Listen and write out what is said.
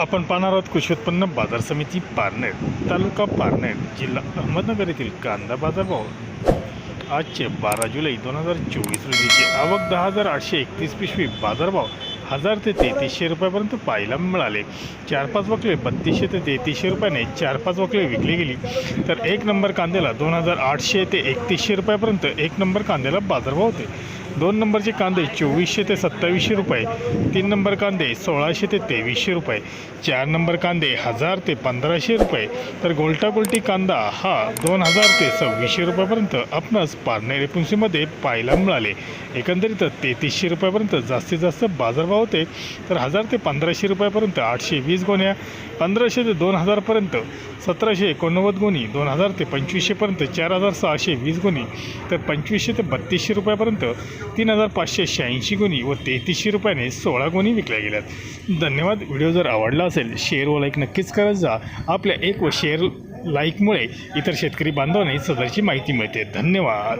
आपण पाहणार आहोत कृषी उत्पन्न बाजार समिती पारनेर तालुका पारनेर जिल्हा अहमदनगर येथील कांदा बाजारभाव. आजचे बारा जुलै दोन हजार चोवीस रोजीचे आवक दहा हजार आठशे एकतीस पिशवी बाजारभाव हजार ते तेहतीसशे रुपयापर्यंत पाहायला मिळाले. चार पाच वकले बत्तीसशे ते तेहतीसशे रुपयाने चार पाच वकले विकली गेली. तर एक नंबर कांद्याला दोन हजार आठशे ते एकतीसशे रुपयापर्यंत एक नंबर कांद्याला बाजारभाव होते. दोन नंबरचे कांदे चोवीसशे ते सत्तावीसशे रुपये तीन नंबर कांदे सोळाशे ते तेवीसशे रुपये चार नंबर कांदे हजार ते पंधराशे रुपये. तर गोलटागोलटी कांदा हा दोन हजार ते सव्वीसशे रुपयापर्यंत आपणास पारनेर एपुन्सीमध्ये पाहायला मिळाले. एकंदरीत तेहतीसशे रुपयापर्यंत जास्तीत जास्त बाजारभाव होते. तर हजार ते पंधराशे रुपयापर्यंत आठशे वीस गोण्या पंधराशे ते दोन हजारपर्यंत सतराशे एकोणनव्वद गुणी दोन हजार ते पंचवीसशेपर्यंत चार हजार सहाशे वीस गुणी तर पंचवीसशे ते बत्तीसशे रुपयापर्यंत तीन हजार पाचशे शहाऐंशी गुणी व तेहतीसशे रुपयाने सोळा गुणी विकल्या गेल्यात. धन्यवाद. व्हिडिओ जर आवडला असेल शेअर व लाईक नक्कीच करत जा. आपल्या एक व शेअर लाईकमुळे इतर शेतकरी बांधवांनी सदरची माहिती मिळते. धन्यवाद.